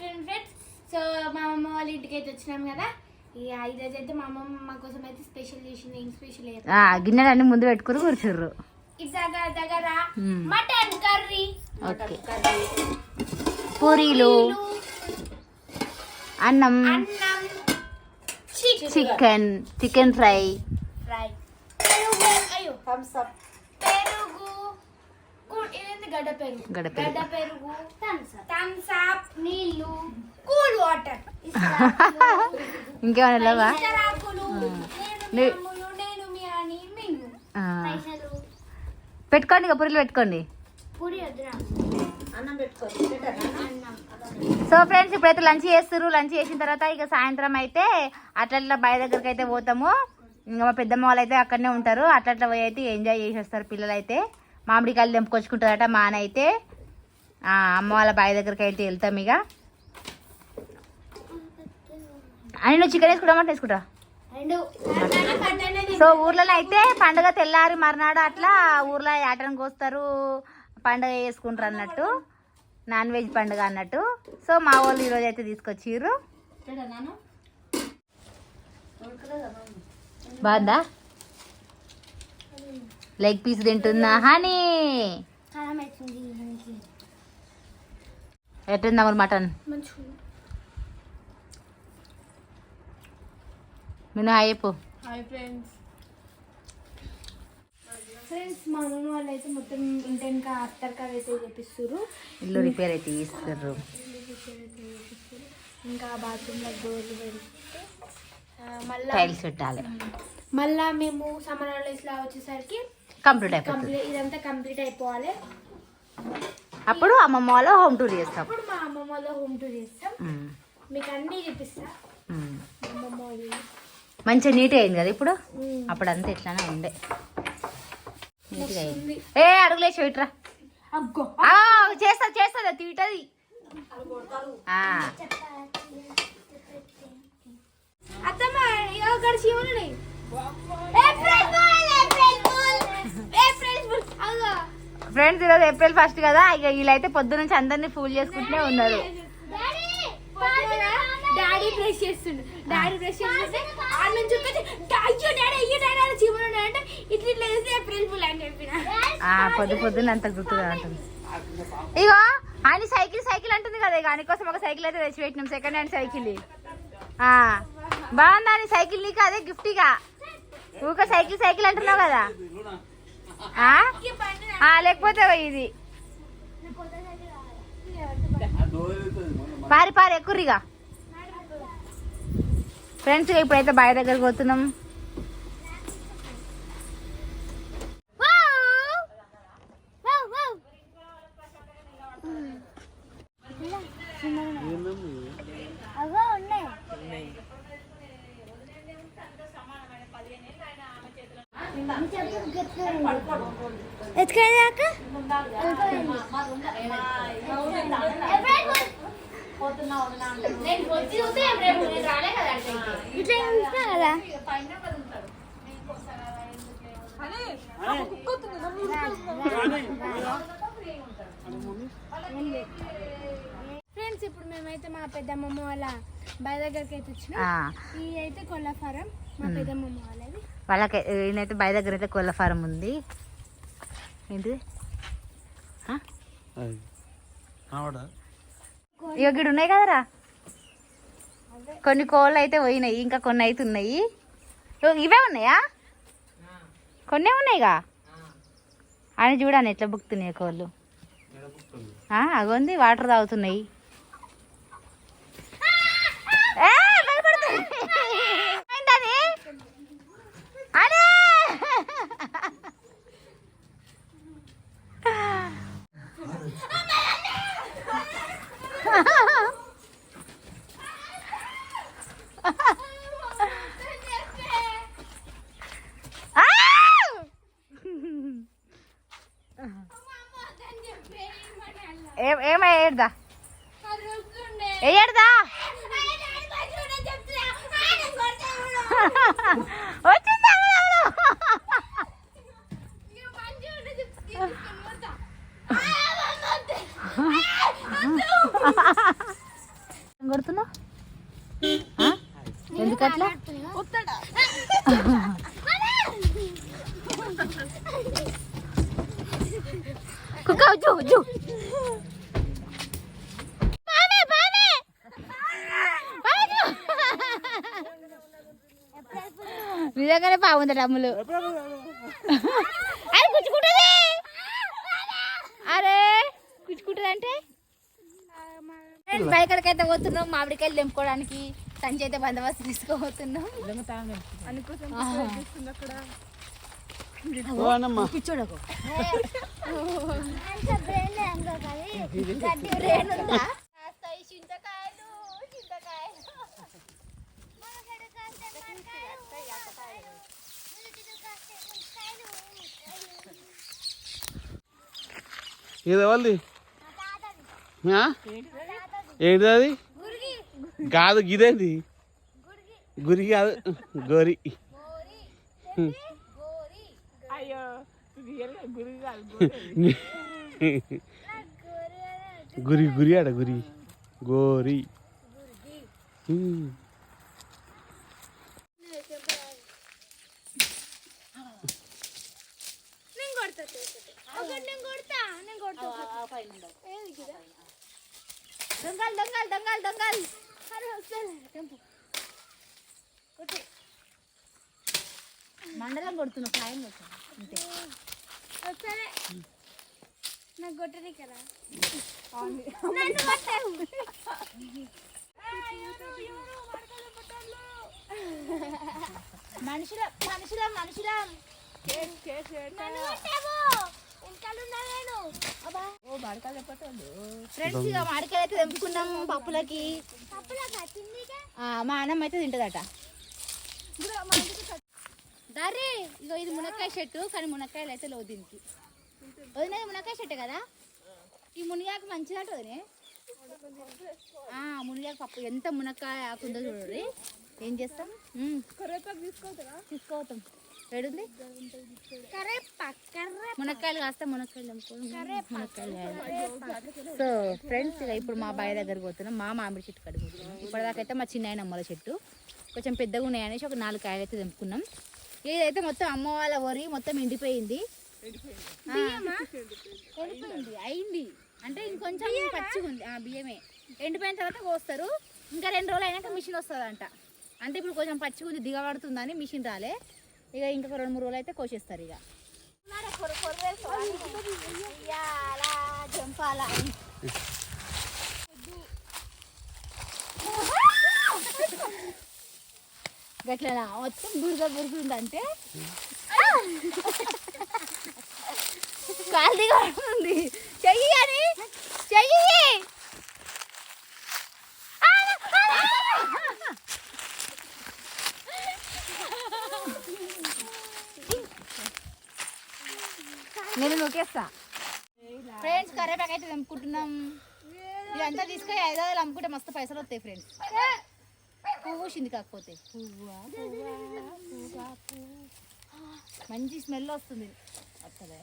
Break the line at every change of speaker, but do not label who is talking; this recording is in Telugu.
ఆఫ్టర్నూన్ ఫ్రెండ్స్ సో మా అమ్మ వాళ్ళ ఇంటికి అయితే వచ్చినాం కదా. ఇక ఈరోజు అయితే మా అమ్మమ్మ మా కోసం అయితే స్పెషల్ చేసింది ఏం స్పెషల్
ఆ, గిన్నెలన్నీ ముందు పెట్టుకుని కూర్చుర్రు.
దగ్గర. Mutton curry.
ఓకే. పూరీలు అన్నం
అన్నం చికెన్.
Chicken fry.
ఫ్రై. అయ్యో
థమ్స్ అప్
గడ్డ పెరుగు.
గడ్డ పెరుగు.
గడ్డ పెరుగు. థమ్స్ అప్ నీళ్ళు కూల్ వాటర్.
ఇంకేమైనా లేవా?
నేను మీ
నే-
అమ్ములు నేను మీ అని
ఆ,
పైసలు.
పెట్టుకోండి ఇక పూరీలు పెట్టుకోండి.
పూరి వద్దురా.
అన్నం పెట్టుకోవచ్చు పెట్టరా
అన్నం.
సో ఫ్రెండ్స్ ఇప్పుడైతే లంచ్ చేస్తారు లంచ్ చేసిన తర్వాత ఇక సాయంత్రం అయితే అట్లా అట్లా బాయ్ దగ్గరికి అయితే పోతాము. ఇంకా మా పెద్దమ్మ వాళ్ళు అయితే అక్కడనే ఉంటారు. అట్లా అట్లా పోయి అయితే ఎంజాయ్ చేసి వస్తారు పిల్లలు అయితే మామిడికాయలు తెంపుకొచ్చుకుంటారట మా నాన్న అయితే. ఆ, అమ్మ వాళ్ళ బాయ్ దగ్గరికి అయితే వెళ్తాం ఇక. అని నువ్వు చికెన్ వేసుకుంటామంటే వేసుకుంటా? సో ఊర్లలో అయితే పండుగ తెల్లారి మర్నాడు అట్లా ఊర్లో యాటను కోస్తారు పండుగ చేసుకుంటారు అన్నట్టు. నాన్ వెజ్ పండుగ అన్నట్టు. సో మా వాళ్ళు ఈరోజు అయితే తీసుకొచ్చిర్రు. బాగుందా? లెగ్ పీస్ తింటుందా హనీ?
కారం.
ఎట్టుందా మటన్. నేను హాయ్ చెప్పు.
Hi friends.
ఫ్రెండ్స్ మా అమ్మమ్మ వాళ్ళు అయితే మొత్తం ఇంటి ఇంకా అత్తర్కాలు అయితే చేపిస్తారు
ఇల్లు రిపేర్ అయితే ఇస్తారు
ఇంకా బాత్రూంలో డోర్లు పెడితే మళ్ళా
టైల్స్ పెట్టాలి.
మళ్ళా మేము సమ్మర్ హాలిడేస్ లా వచ్చేసరికి
కంప్లీట్ అయిపోతుంది.
కంప్లీట్ ఇదంతా కంప్లీట్ అయిపోవాలి.
అప్పుడు అమ్మమ్మ వాళ్ళు హోమ్ టూర్ చేస్తాం.
అప్పుడు మా అమ్మమ్మ వాళ్ళ హోమ్ టూర్ చేస్తాం. మీకు అన్నీ చూపిస్తా. అమ్మమ్మ
మంచిగా నీట్గా అయింది కదా ఇప్పుడు. అప్పుడు అంతా ఇట్లానే ఉండే. నీట్గా అయింది.
ఉంది.
ఏ అడుగులేసి ఇట్రా
అగ్గో.
ఆ, చేస్తా చేస్తా తీటది. ఆ,
అత్తమ్మ ఇక్కడ శివుని April fool April fool April fool అగో
ఫ్రెండ్స్ ఈరోజు ఏప్రిల్ ఫస్ట్ కదా? ఇక వీళ్ళైతే పొద్దు నుంచి అందరినీ ఫూల్ చేసుకుంటూనే ఉన్నారు.
డాడీ బ్రష్ చేస్తుండు. డాడీ బ్రష్ చేస్తుంటే ఆ నుంచి వచ్చి అయ్యో డాడీ అయ్యో డాడీ అని చీమలు అంటే ఇట్లా ఇట్లా వేసి ఏప్రిల్ ఫుల్ అని చెప్పిన.
ఆ పొద్దు పొద్దున్న అంత గుర్తుగా ఉంటుంది. ఇగో ఆయన సైకిల్ సైకిల్ అంటుంది కదా ఇక కోసం ఒక సైకిల్ అయితే తెచ్చి పెట్టినాం సెకండ్ హ్యాండ్ సైకిల్. ఆ, బాగుందా సైకిల్ నీకు? అదే గిఫ్ట్ ఇక ఊక సైకిల్ సైకిల్ అంటున్నావు కదా? లేకపోతే ఇది. పారి పారి ఎక్కురిగా ఫ్రెండ్స్ ఇప్పుడైతే బాయ్ దగ్గరికి పోతున్నాం.
అవో ఉన్నాయి ఎత్తుకెళ్ళాక ఇట్లా ఉంటా కదా? ఫ్రెండ్స్ ఇప్పుడు మేమైతే మా పెద్దమ్మమ్మ వాళ్ళ బాయ్ దగ్గరికి అయితే వచ్చినాం ఇది అయితే కొల్ల ఫారం మా పెద్దమ్మమ్మ వాళ్ళది.
వాళ్ళకి ఈయనైతే బాయ్ దగ్గర అయితే కోళ్ళ ఫారం ఉంది. ఏంటిది? ఆ? ఇక ఇక్కడ ఉన్నాయి కదరా? కొన్ని కోళ్ళు అయితే పోయినాయి ఇంకా కొన్ని అయితే ఉన్నాయి. ఇవే ఉన్నాయా? కొన్ని ఉన్నాయిగా? అని చూడాను ఎట్లా బుక్తున్నాయి కోళ్ళు. అగోంది వాటర్ తాగుతున్నాయి ఏ, భయపడుతుంది. ఏంటది? అదే ఆ! ఏం ఏమై ఏడుదా? ఏడ్దా? వచ్చిందా కొడుతున్నా ఎందుకట్లా కుక్క జూ జూ. బాగుంది అమ్ములు అరే గుచ్చుకుంటుంది. అరే గుచ్చుకుంటుంది అంటే బయకడికి అయితే పోతున్నాం మామిడికాయలు తెంపుకోవడానికి. సంచి అయితే బందోబస్తు తీసుకోబోతున్నాం. పిచ్చోడకు
ఇది ఎవరిది? ఏంటిది అది? కాదు గిదేంది? గురి కాదు గోరి. గురి గురి ఆడ గురి. గోరి హ్మ్.
నేను కొడతా ఒకటి నేను కొడతా నేను కొడతా ఏది కదా?
దొంగలు దొంగలు దొంగలు దొంగలు.
వస్తాను తెంపు
మండలం కొడుతున్నా సాయం కొడుతున్నా అంతే
వస్తానే నాకు కొట్టని కదా నన్ను కొట్టావు.
మనుషుల మనుషుల మనుషుల.
నన్ను కొట్టావు. ఇంకాలున్నా నేను అబ్బా.
ఫ్రెండ్స్ ఇక మామిడికాయలు అయితే తెంపుకున్నాం పప్పులకి.
తప్పులా తిందిగా
ఆ, మా అన్నం అయితే తింటదట. దర్రీ ఇగో ఇది మునక్కాయ చెట్టు కానీ మునక్కాయలు అయితే లేవు దీనికి. వదిన మునక్కాయ చెట్టు కదా? ఈ మునిగాకు మంచిదంట వదినే. ఆ, మునిగాకు పప్పు. ఎంత మునక్కాయ ఆకుందో చూడండి ఏం చేస్తాం? తీసుకోవతాం ఏడుంది? మునక్కాయలు కాస్తే మునక్కాయలు మునక్కాయలు. సో ఫ్రెండ్స్ ఇక ఇప్పుడు మా బావి దగ్గరకు పోతున్నాం. మా మామిడి చెట్టు కడుగు ఇప్పటిదాకైతే మా చిన్న అమ్మల చెట్టు. కొంచెం పెద్దగా ఉన్నాయి అనేసి ఒక నాలుగు కాయలు అయితే తెంపుకున్నాం. ఇదైతే మొత్తం అమ్మ వాళ్ళ వరి మొత్తం ఎండిపోయింది. ఎండిపోయింది. అయింది. అంటే ఇంకొంచెం పచ్చిగా ఉంది. ఆ, బియ్యమే. ఎండిపోయిన తర్వాత కోస్తారు. ఇంకా రెండు రోజులు అయినాక మిషన్ వస్తుందంట. అంటే ఇప్పుడు కొంచెం పచ్చిగా ఉంది దిగబడుతుందని మిషన్ రాలే. ఇక ఇంకా రెండు మూడు రోజులు అయితే కోసేస్తారు ఇక. గట్లనా? మొత్తం బురద ఉందంటే? కాలు దిగబడుతుంది నేను నొక్కేస్తా. ఫ్రెండ్స్ కరేపాకు అయితే తెంపుకుంటున్నాం. ఇదంతా తీసుకొని ఐదు వందలు అమ్ముకుంటే మస్తు పైసలు వస్తాయి ఫ్రెండ్స్ పువ్వు పూసింది కాకపోతే. మంచి స్మెల్ వస్తుంది. వస్తుందా?